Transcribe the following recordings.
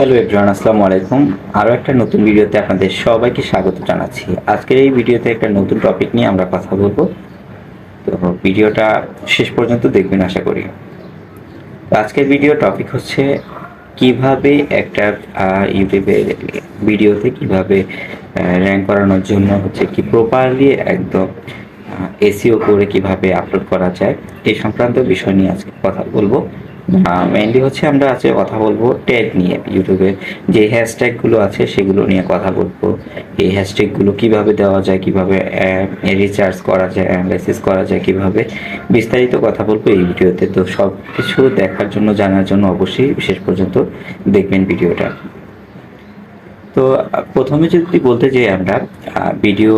Hello everyone, আসসালামু আলাইকুম। আরও একটা নতুন ভিডিওতে আপনাদের সবাইকে স্বাগত জানাচ্ছি। আজকের এই ভিডিওতে একটা নতুন টপিক নিয়ে আমরা কথা বলব। তো ভিডিওটা শেষ পর্যন্ত দেখবেন, আশা করি। আজকের ভিডিও টপিক হচ্ছে কীভাবে একটা ইউটিউবে ভিডিওতে কীভাবে র্যাঙ্ক করানোর জন্য হচ্ছে কি প্রপারলি একদম এসিও করে কীভাবে আপলোড করা যায় এই সংক্রান্ত বিষয় নিয়ে আজকে কথা বলব। মেইনলি হচ্ছে আমরা আজকে কথা বলব ট্যাগ নিয়ে ইউটিউবের যে হ্যাশট্যাগুলো আছে সেগুলো নিয়ে কথা বলব। এই হ্যাশট্যাগুলো কীভাবে দেওয়া যায়, কীভাবে রিচার্জ করা যায় অ্যানালাইসিস করা যায়, কীভাবে বিস্তারিত কথা বলব এই ভিডিওতে। তো সব কিছু দেখার জন্য, জানার জন্য অবশ্যই শেষ পর্যন্ত দেখবেন ভিডিওটা। তো প্রথমে যদি বলতে যাই আমরা ভিডিও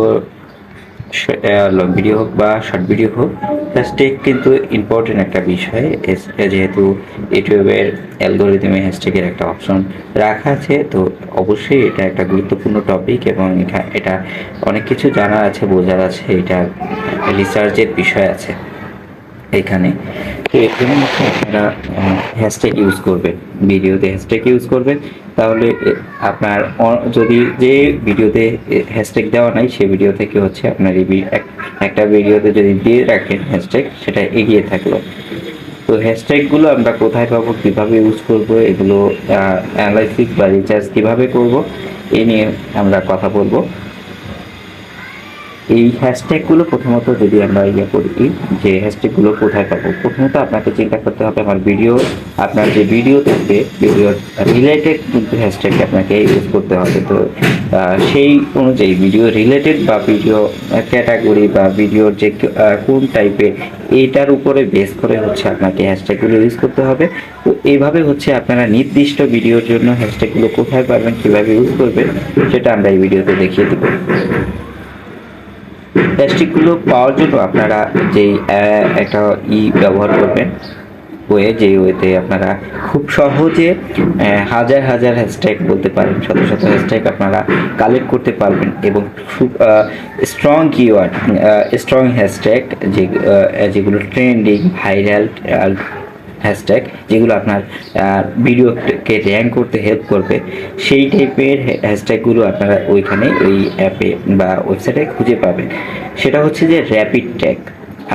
ভিডিও হোক বা শর্ট ভিডিও হোক হ্যাশট্যাগ কিন্তু ইম্পর্টেন্ট একটা বিষয়। যেহেতু ইউটিউবের অ্যালগোরিদমে হ্যাশট্যাগের একটা অপশন রাখা আছে, তো অবশ্যই এটা একটা গুরুত্বপূর্ণ টপিক এবং এটা এটা অনেক কিছু জানার আছে, বোঝার আছে, এটা রিসার্চের বিষয় আছে এখানে। তো এখানে হচ্ছে আপনারা হ্যাশট্যাগ ইউজ করবেন। ভিডিওতে হ্যাশট্যাগ ইউজ করবেন। তাহলে আপনার যদি যে ভিডিওতে হ্যাশট্যাগ দেওয়া নাই সেই ভিডিও থেকে হচ্ছে আপনার এই একটা ভিডিওতে যদি দিয়ে রাখেন হ্যাশট্যাগ সেটা এগিয়ে থাকল। তো হ্যাশট্যাগুলো আমরা কোথায় পাবো, কীভাবে ইউজ করব, এগুলো অ্যানালাইসিস বা রিচার্জ কীভাবে করব এই নিয়ে আমরা কথা বলব। এই হ্যাশট্যাগুলো প্রথমত যদি আমরা ইয়ে করি, যে হ্যাশট্যাগুলো কোথায় পাবো? প্রথমত আপনাকে চিন্তা করতে হবে আমার ভিডিও আপনার যে ভিডিও থাকবে ভিডিওর রিলেটেড কিন্তু হ্যাশট্যাগ আপনাকে ইউজ করতে হবে। তো সেই অনুযায়ী ভিডিও রিলেটেড বা ভিডিও ক্যাটাগরি বা ভিডিওর যে কোন টাইপের এইটার উপরে বেস করে হচ্ছে আপনাকে হ্যাশট্যাগুলো ইউজ করতে হবে। তো এইভাবে হচ্ছে আপনারা নির্দিষ্ট ভিডিওর জন্য হ্যাশট্যাগুলো কোথায় পাবেন, কীভাবে ইউজ করবেন, সেটা আমরা এই ভিডিওতে দেখিয়ে দেবো। প্লাস্টিকগুলো পাওয়ার জন্য আপনারা যেই একটা ই ব্যবহার করবেন, ওয়ে যে ওয়েতে আপনারা খুব সহজে হাজার হাজার হ্যাশট্যাগ বলতে পারেন, শত শত হ্যাশট্যাগ আপনারা কালেক্ট করতে পারবেন এবং খুব স্ট্রং কিওয়ার্ড স্ট্রং হ্যাশট্যাগ যে যেগুলো ট্রেন্ডিং ভাইরাল হ্যাশট্যাগ যেগুলো আপনার ভিডিওকে র্যাঙ্ক করতে হেল্প করবে, সেই টাইপের হ্যাশট্যাগুলো আপনারা ওইখানে ওই অ্যাপে বা ওয়েবসাইটে খুঁজে পাবেন। সেটা হচ্ছে যে র্যাপিড ট্যাগ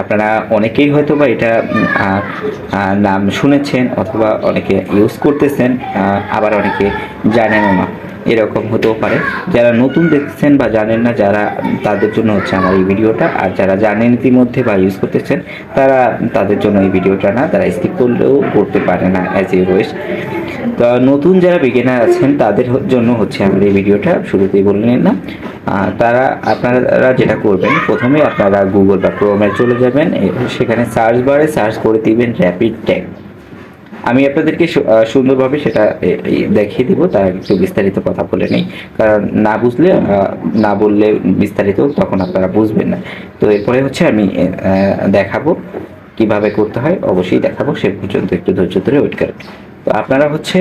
আপনারা অনেকেই হয়তো বা এটা নাম শুনেছেন অথবা অনেকে ইউজ করতেছেন আবার অনেকে জানেনও না। এরকম হতেও পারে। যারা নতুন দেখছেন বা জানেন না যারা তাদের জন্য হচ্ছে আমার এই ভিডিওটা। আর যারা জানেন ইতিমধ্যে বা ইউজ করতেছেন তারা তাদের জন্য এই ভিডিওটা না তারা স্কিপ করলেও করতে পারে না অ্যাজ এ ওয়েস্ট তো নতুন যারা বিগিনার আছেন তাদের জন্য হচ্ছে আমার এই ভিডিওটা শুরুতেই বললেন না আহ, তারা আপনারা যেটা করবেন প্রথমে আপনারা গুগল বা ক্রোমে চলে যাবেন সেখানে সার্চ বারে সার্চ করে দিবেন র্যাপিড ট্যাগ আমি আপনাদেরকে সুন্দরভাবে সেটা দেখিয়ে দিব তার একটু বিস্তারিত কথা বলে নেই। কারণ না বুঝলে না বললে বিস্তারিত তখন আপনারা বুঝবেন না। তো এরপরে হচ্ছে আমি দেখাবো কীভাবে করতে হয়, অবশ্যই দেখাবো, সে পর্যন্ত একটু ধৈর্য ধরে ওয়েট করেন। তো আপনারা হচ্ছে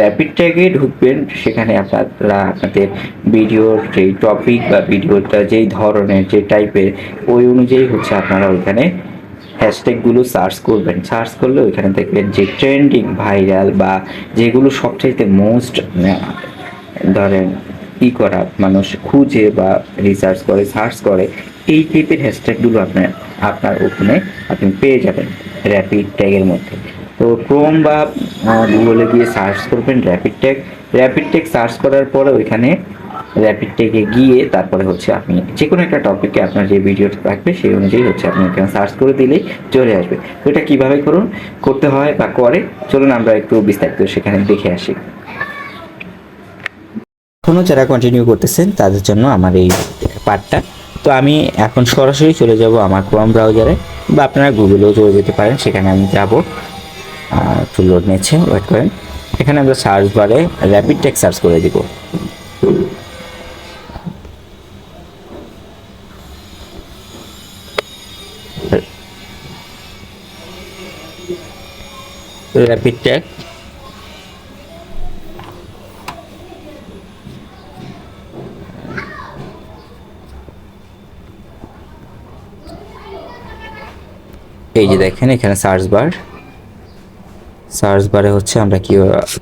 র্যাপিড ট্যাগে ঢুকবেন, সেখানে আপনারা আপনাদের ভিডিওর যেই টপিক বা ভিডিওটা যেই ধরনের, যে টাইপের ওই অনুযায়ী হচ্ছে আপনারা ওইখানে হ্যাশট্যাগুলো সার্চ করবেন। সার্চ করলে ওইখানে দেখবেন যে ট্রেন্ডিং ভাইরাল বা যেগুলো সবচাইতে মোস্ট ধরেন ই করা মানুষ খুঁজে বা রিসার্চ করে সার্চ করে, এই টাইপের হ্যাশট্যাগুলো আপনার আপনার ওখানে আপনি পেয়ে যাবেন র্যাপিড ট্যাগের মধ্যে। তো ক্রোম বা গুগলে গিয়ে সার্চ করবেন rapid tag rapid tag search করার পরে ওইখানে র্যাপিড টেকে গিয়ে তারপরে হচ্ছে আপনি যে কোনো একটা টপিকে আপনার যে ভিডিওটা থাকবে সেই অনুযায়ী হচ্ছে আপনি এখানে সার্চ করে দিলেই চলে আসবে। তো এটা কীভাবে করুন? করতে হয় বা করে? চলুন আমরা একটু বিস্তারিত সেখানে দেখে আসি। এখনও যারা কন্টিনিউ করতেছেন, তাদের জন্য আমার এই পার্টটা তো আমি এখন সরাসরি চলে যাব আমার ক্রোম ব্রাউজারে বা আপনারা গুগলেও চলে যেতে পারেন, সেখানে আমি যাব। একটু লোড নিচ্ছে ওয়েট করেন। এখানে আমরা সার্চ বারে র্যাপিড টেক সার্চ করে দিব। র্যাপিড ট্যাগ এই যে দেখেন, এখানে সার্চ বার সার্চ বারে হচ্ছে আমরা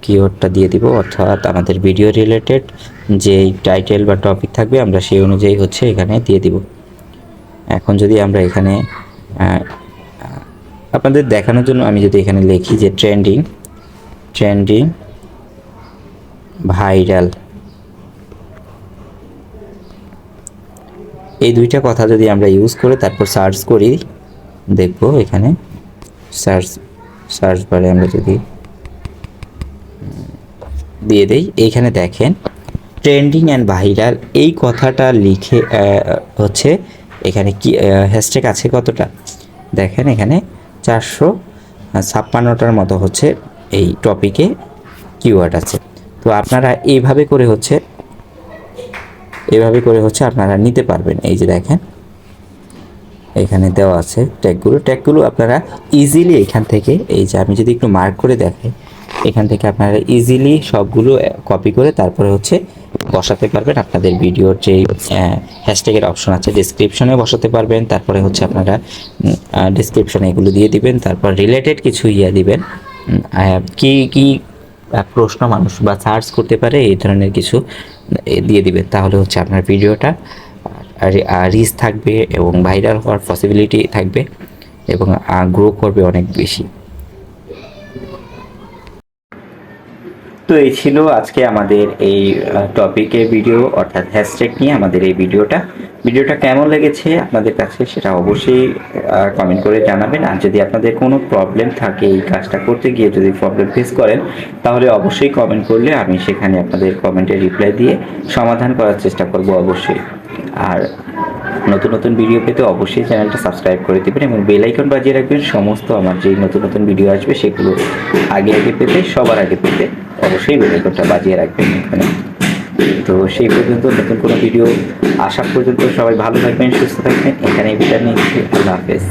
কিওয়ার্ডটা দিয়ে দিব, অর্থাৎ আমাদের ভিডিও রিলেটেড যে টাইটেল বা টপিক থাকবে, আমরা সেই অনুযায়ী হচ্ছে এখানে দিয়ে দিব। এখন যদি আমরা এখানে আপনাদের দেখানোর জন্য আমি যদি এখানে লিখি যে ট্রেন্ডিং ট্রেন্ডিং ভাইরাল এই দুইটা কথা যদি আমরা ইউজ করে তারপর সার্চ করি, দেখব এখানে সার্চ সার্চ বারে আমরা যদি দিয়ে দেই এইখানে দেখেন ট্রেন্ডিং অ্যান্ড ভাইরাল এই কথাটা লিখে হচ্ছে এখানে কি হ্যাশট্যাগ আছে কতটা? দেখেন এখানে চারশো ছাপ্পান্নটার মতো হচ্ছে এই টপিকে কিওয়ার্ড আছে। তো আপনারা এভাবে করে হচ্ছে, এভাবে করে হচ্ছে আপনারা নিতে পারবেন। এই যে দেখেন, এখানে দেওয়া আছে ট্যাগগুলো ট্যাগগুলো আপনারা ইজিলি এখান থেকে, এই যে আমি যদি একটু মার্ক করে দেখাই এখান থেকে আপনারা ইজিলি সবগুলো কপি করে তারপরে হচ্ছে বসাতে পারবেন। আপনাদের ভিডিওর যে হ্যাশট্যাগের অপশন আছে ডিসক্রিপশনে বসাতে পারবেন। তারপরে হচ্ছে আপনারা ডিসক্রিপশনে এগুলো দিয়ে দিবেন। তারপর রিলেটেড কিছু ইয়ে দিবেন। কি কি প্রশ্ন মানুষ বা সার্চ করতে পারে, এই ধরনের কিছু দিয়ে দিবেন। তাহলে হচ্ছে আপনার ভিডিওটা রিচ থাকবে এবং ভাইরাল হওয়ার পসিবিলিটি থাকবে এবং গ্রো করবে অনেক বেশি। তো এই ছিল আজকে আমাদের এই টপিকের ভিডিও অর্থাৎ হ্যাশট্যাগ নিয়ে আমাদের এই ভিডিওটা ভিডিওটা কেমন লেগেছে আপনাদের কাছে সেটা অবশ্যই কমেন্ট করে জানাবেন। আর যদি আপনাদের কোনো প্রবলেম থাকে এই কাজটা করতে গিয়ে যদি প্রবলেম ফেস করেন, তাহলে অবশ্যই কমেন্ট করলে আমি সেখানে আপনাদের কমেন্টের রিপ্লাই দিয়ে সমাধান করার চেষ্টা করব অবশ্যই। আর নতুন নতুন ভিডিও পেতে অবশ্যই চ্যানেলটা সাবস্ক্রাইব করে দেবেন এবং বেল আইকন বাজিয়ে রাখবেন। সমস্ত আমার যেই নতুন নতুন ভিডিও আসবে সেগুলো আগে আগে পেতে, সবার আগে পেতে। অবশ্যই সেই আইকনটা বাজিয়ে রাখবেন এখানে। তো সেই পর্যন্ত নতুন কোনো ভিডিও আসা পর্যন্ত সবাই ভালো থাকবেন, সুস্থ থাকবেন। এখানে বিদায় নিচ্ছি। আল্লাহ হাফেজ।